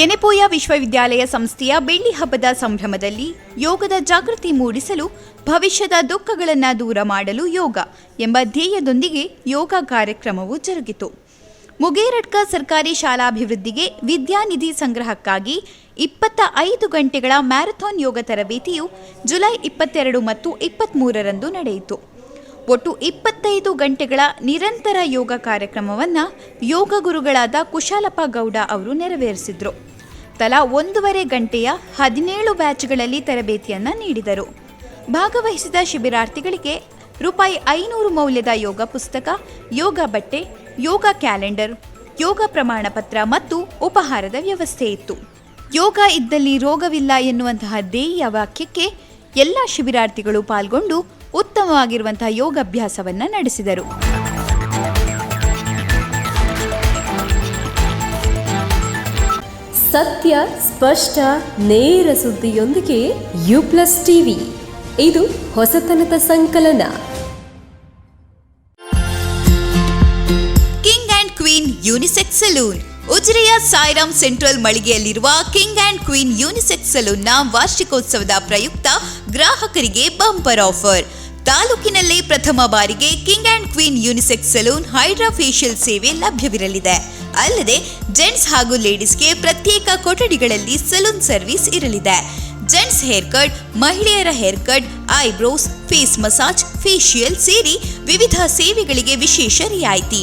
ಎನೆಪೋಯ ವಿಶ್ವವಿದ್ಯಾಲಯ ಸಂಸ್ಥೆಯ ಬೆಳ್ಳಿ ಹಬ್ಬದ ಸಂಭ್ರಮದಲ್ಲಿ ಯೋಗದ ಜಾಗೃತಿ ಮೂಡಿಸಲು ಭವಿಷ್ಯದ ದುಃಖಗಳನ್ನು ದೂರ ಮಾಡಲು ಯೋಗ ಎಂಬ ಧ್ಯೇಯದೊಂದಿಗೆ ಯೋಗ ಕಾರ್ಯಕ್ರಮವು ಜರುಗಿತು. ಮುಗೇರಡ್ಕ ಸರ್ಕಾರಿ ಶಾಲಾಭಿವೃದ್ಧಿಗೆ ವಿದ್ಯಾನಿಧಿ ಸಂಗ್ರಹಕ್ಕಾಗಿ ಇಪ್ಪತ್ತ ಐದು ಗಂಟೆಗಳ ಮ್ಯಾರಥಾನ್ ಯೋಗ ತರಬೇತಿಯು ಜುಲೈ ಇಪ್ಪತ್ತೆರಡು ಮತ್ತು ಇಪ್ಪತ್ತ್ಮೂರರಂದು ನಡೆಯಿತು. ಒಟ್ಟು ಇಪ್ಪತ್ತೈದು ಗಂಟೆಗಳ ನಿರಂತರ ಯೋಗ ಕಾರ್ಯಕ್ರಮವನ್ನು ಯೋಗ ಗುರುಗಳಾದ ಕುಶಾಲಪ್ಪ ಗೌಡ ಅವರು ನೆರವೇರಿಸಿದರು. ತಲಾ ಒಂದೂವರೆ ಗಂಟೆಯ ಹದಿನೇಳು ಬ್ಯಾಚ್ಗಳಲ್ಲಿ ತರಬೇತಿಯನ್ನು ನೀಡಿದರು. ಭಾಗವಹಿಸಿದ ಶಿಬಿರಾರ್ಥಿಗಳಿಗೆ ರೂಪಾಯಿ ಐನೂರು ಮೌಲ್ಯದ ಯೋಗ ಪುಸ್ತಕ, ಯೋಗ ಬಟ್ಟೆ ಯೋಗ ಕ್ಯಾಲೆಂಡರ್, ಯೋಗ ಪ್ರಮಾಣ ಪತ್ರ ಮತ್ತು ಉಪಹಾರದ ವ್ಯವಸ್ಥೆ ಇತ್ತು. ಯೋಗ ಇದ್ದಲ್ಲಿ ರೋಗವಿಲ್ಲ ಎನ್ನುವಂತಹ ಧ್ಯೇಯ ವಾಕ್ಯಕ್ಕೆ ಎಲ್ಲ ಶಿಬಿರಾರ್ಥಿಗಳು ಪಾಲ್ಗೊಂಡು ಉತ್ತಮವಾಗಿರುವಂತಹ ಯೋಗಾಭ್ಯಾಸವನ್ನ ನಡೆಸಿದರು. ಸತ್ಯ, ಸ್ಪಷ್ಟ, ನೇರ ಸುದ್ದಿಯೊಂದಿಗೆ ಯು ಪ್ಲಸ್ ಟಿವಿ. ಇದು ಹೊಸತನದ ಸಂಕಲನ. Unisex salon. ಉಜಿರೆಯ ಸಾಯಿರಾಮ್ ಸೆಂಟ್ರಲ್ ಮಳಿಗೆಯಲ್ಲಿರುವ ಕಿಂಗ್ ಅಂಡ್ ಕ್ವೀನ್ ಯೂನಿಸೆಕ್ಸ್ ಸಲೂನ್ನ ವಾರ್ಷಿಕೋತ್ಸವದ ಪ್ರಯುಕ್ತ ಗ್ರಾಹಕರಿಗೆ ಬಂಪರ್ ಆಫರ್. ತಾಲೂಕಿನಲ್ಲೇ ಪ್ರಥಮ ಬಾರಿಗೆ king and queen unisex salon hydra facial ಸೇವೆ ಲಭ್ಯವಿರಲಿದೆ. ಅಲ್ಲದೆ, ಜೆಂಟ್ಸ್ ಹಾಗೂ ಲೇಡೀಸ್ಗೆ ಪ್ರತ್ಯೇಕ ಕೊಠಡಿಗಳಲ್ಲಿ ಸಲೂನ್ ಸರ್ವಿಸ್ ಇರಲಿದೆ. ಜೆಂಟ್ಸ್ ಹೇರ್ ಕಟ್, ಮಹಿಳೆಯರ hair cut, eyebrows, face massage facial ಸೇರಿ ವಿವಿಧ ಸೇವೆಗಳಿಗೆ ವಿಶೇಷ ರಿಯಾಯಿತಿ.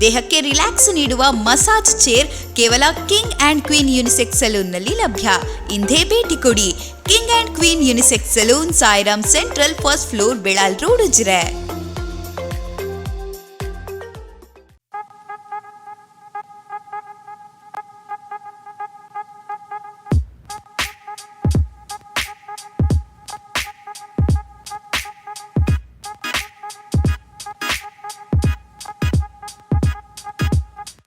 ದೇಹಕ್ಕೆ ರಿಲ್ಯಾಕ್ಸ್ ನೀಡುವ ಮಸಾಜ್ ಚೇರ್ ಕೇವಲ ಕಿಂಗ್ ಅಂಡ್ ಕ್ವೀನ್ ಯೂನಿಸೆಕ್ಸ್ ಸಲೂನ್ನಲ್ಲಿ ಲಭ್ಯ. ಇಂದೇ ಭೇಟಿ ಕೊಡಿ. King and queen unisex salon, Sairam central, first floor Belal road, Ujire.